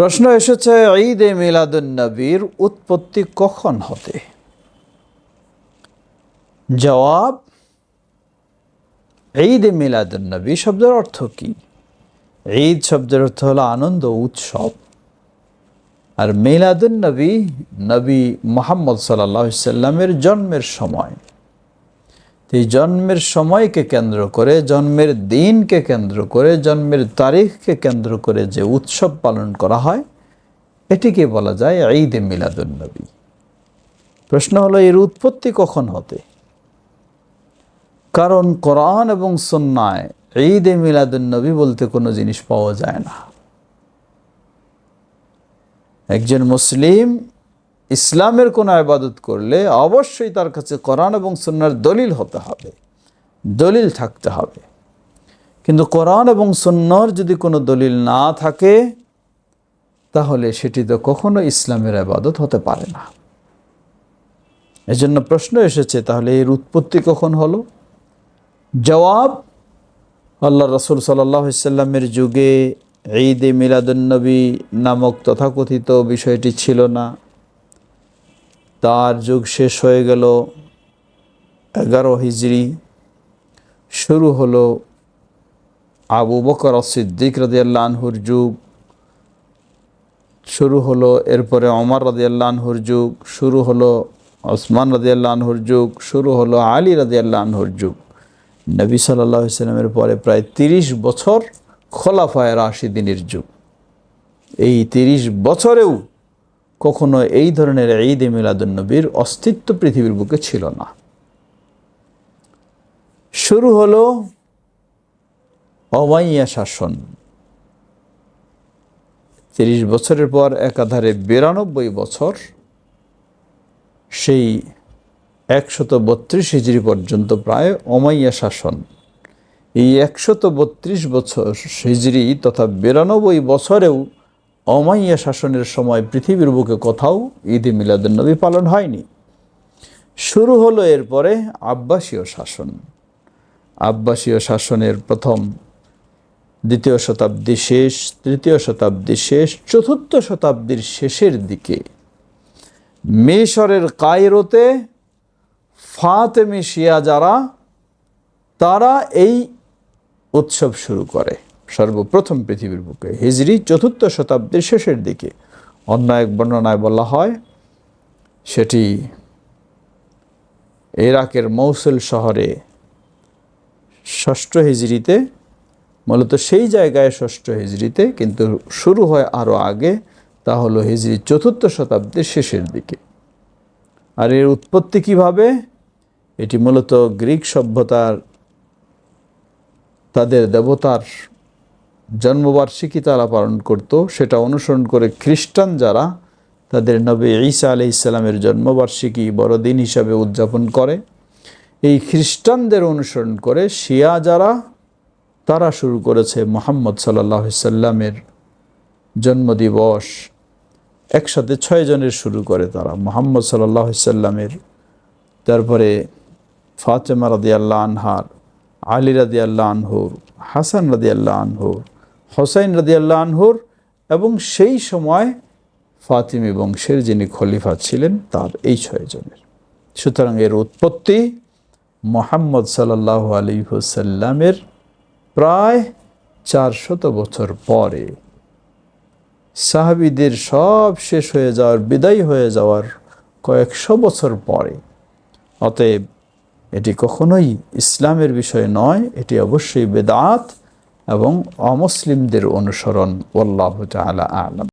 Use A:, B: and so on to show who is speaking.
A: প্রশ্ন এসেছে, ঈদ এ মিলাদুন্নবীর উৎপত্তি কখন হতে? জবাব, ঈদ এ মিলাদুন্নবী শব্দের অর্থ কি? ঈদ শব্দের অর্থ হলো আনন্দ, উৎসব। আর মিলাদুন্নবী নবী মোহাম্মদ সাল্লাহ সাল্লামের জন্মের সময়। এই জন্মের সময়কে কেন্দ্র করে, জন্মের দিনকে কেন্দ্র করে, জন্মের তারিখকে কেন্দ্র করে যে উৎসব পালন করা হয়, এটিকে বলা যায় ঈদ এ প্রশ্ন হলো, এর উৎপত্তি কখন হতে? কারণ কোরআন এবং সন্ন্যায় ঈদ এ বলতে কোনো জিনিস পাওয়া যায় না। একজন মুসলিম ইসলামের কোনো আবাদত করলে অবশ্যই তার কাছে কোরআন এবং সন্ন্যার দলিল হতে হবে, দলিল থাকতে হবে। কিন্তু কোরআন এবং সন্ন্যর যদি কোনো দলিল না থাকে, তাহলে সেটি তো কখনো ইসলামের আবাদত হতে পারে না। এজন্য প্রশ্ন এসেছে, তাহলে এর উৎপত্তি কখন হলো? জবাব, আল্লাহ রসুল সাল্লামের যুগে ঈদ মিলাদুন্নবী নামক তথাকথিত বিষয়টি ছিল না। তার যুগ শেষ হয়ে গেল। এগারো হিজড়ি শুরু হলো আবু বকর সিদ্দিক রাদিয়াল্লাহ আনহুর যুগ। শুরু হলো এরপরে অমর রাদিয়াল্লাহ আনহুর যুগ। শুরু হলো ওসমান রাদিয়াল্লাহ আনহুর যুগ। শুরু হলো আলী রাদিয়াল্লাহ আনহুর যুগ। নবী সাল্লাহ সাল্লামের পরে প্রায় তিরিশ বছর খোলাফায় রাশিদিনের যুগ। এই তিরিশ বছরেও কখনো এই ধরনের ঈদ এ মিলাদুন্নবীর অস্তিত্ব পৃথিবীর বুকে ছিল না। শুরু হলো অমাইয়া শাসন। তিরিশ বছরের পর একাধারে বিরানব্বই বছর সেই একশত বত্রিশ হিজড়ি পর্যন্ত প্রায় অমাইয়া শাসন। এই একশত বত্রিশ বছর হিজড়ি তথা বিরানব্বই বছরেও অমাইয়া শাসনের সময় পৃথিবীর বুকে কোথাও ঈদ এ মিলাদুন্নবী পালন হয়নি। শুরু হলো এরপরে আব্বাসীয় শাসন। আব্বাসীয় শাসনের প্রথম, দ্বিতীয় শতাব্দী শেষ, তৃতীয় শতাব্দী শেষ, চতুর্থ শতাব্দীর শেষের দিকে মিশরের কায়রোতে ফাতেমি শিয়া যারা, তারা এই উৎসব শুরু করে। সর্বপ্রথম পৃথিবীর বুকে, হিজরি চতুর্থ শতাব্দীর শেষের দিকে। অন্য এক বর্ণনায় বলা হয়, সেটি ইরাকের মৌসুল শহরে ষষ্ঠ হিজড়িতে মূলত সেই জায়গায় ষষ্ঠ হিজড়িতে কিন্তু শুরু হয় আরও আগে, তা হলো হিজড়ি চতুর্থ শতাব্দীর শেষের দিকে। আর এর উৎপত্তি কীভাবে? এটি মূলত গ্রিক সভ্যতার, তাদের দেবতার জন্মবার্ষিকী তারা পালন করত, সেটা অনুসরণ করে খ্রিস্টান যারা তাদের নবী ঈসা আলি ইসলামের জন্মবার্ষিকী বড়দিন হিসাবে উদযাপন করে। এই খ্রিস্টানদের অনুসরণ করে শিয়া যারা, তারা শুরু করেছে মোহাম্মদ সাল্লাহ সাল্লামের জন্মদিবস। একসাথে ছয় জনের শুরু করে তারা, মোহাম্মদ সাল্লাহ সাল্লামের। তারপরে ফাতেমা রাদিয়াল্লাহ আনহার, আলী রাদি আল্লাহ আনহুর, হাসান রাদি আল্লাহ আনহুর হোসাইন রাদি আল্লাহ আনহুর এবং সেই সময় ফাতিমি বংশের যিনি খলিফা ছিলেন তার এই ছয়জনের সুতরাং এর উৎপত্তি মোহাম্মদ সাল্লাহ আলী হুসাল্লামের প্রায় চারশত বছর পরে সাহাবিদের সব শেষ হয়ে যাওয়ার, বিদায় হয়ে যাওয়ার কয়েকশো বছর পরে, অতএব এটি কখনোই ইসলামের বিষয় নয়, এটি অবশ্যই বেদাত। এবং অমুসলিমদের অনুসরণ ওল্লাহ আলা আলম।